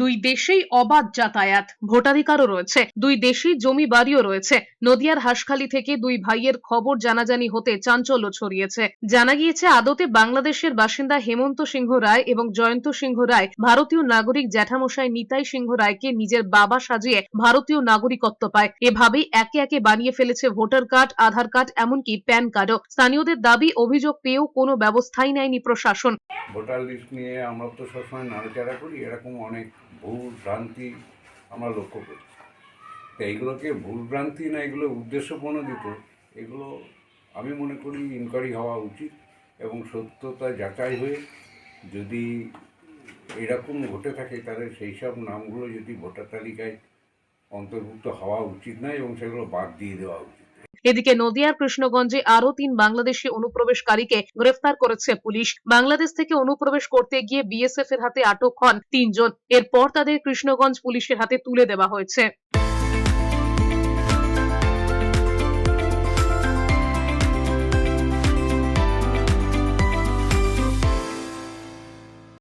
দুই দেশেই অবাধ যাতায়াত। ভোটাধিকারও রয়েছে। দুই দেশেই জমি বাড়িও রয়েছে। নদিয়ার হাসখালি থেকে দুই ভাইয়ের খবর জানাজানি হতে চাঞ্চল্য ছড়িয়েছে। জানা গিয়েছে, আদতে বাংলাদেশের বাসিন্দা হেমন্ত সিংহ রায় এবং জয়ন্ত সিংহ রায় ভারতীয় নাগরিক জ্যাঠামশাই নিতাই সিংহ রায়কে নিজের বাবা সাজিয়ে ভারতীয় নাগরিকত্ব পায়। এভাবেই একে একে বানিয়ে ফেলেছে ভোটার কার্ড, আধার কার্ড, এমনকি প্যান কার্ডও। স্থানীয়দের দাবি, অভিযোগ পেয়েও কোনো ব্যবস্থাই নেয়নি প্রশাসন। ভোটার লিস্ট নিয়ে আমরা তো সবসময় নাড়াচাড়া করি। এরকম অনেক ভুল ভ্রান্তি আমরা লক্ষ্য করি। তো এইগুলোকে ভুল ভ্রান্তি না এগুলো উদ্দেশ্য প্রণোদিত এগুলো আমি মনে করি ইনকোয়ারি হওয়া উচিত এবং সত্যতা যাচাই হয়ে যদি এরকম ঘটে থাকে, তাহলে সেই সব নামগুলো যদি ভোটার তালিকায় অন্তর্ভুক্ত হওয়া উচিত নয় এবং সেগুলো বাদ দিয়ে দেওয়া উচিত। এদিকে নদিয়ার কৃষ্ণগঞ্জে আরও তিন বাংলাদেশি অনুপ্রবেশকারীকে গ্রেফতার করেছে পুলিশ। বাংলাদেশ থেকে অনুপ্রবেশ করতে গিয়ে বিএসএফ এর হাতে আটক হন তিনজন। এরপর তাদের কৃষ্ণগঞ্জ পুলিশের হাতে তুলে দেওয়া হয়েছে।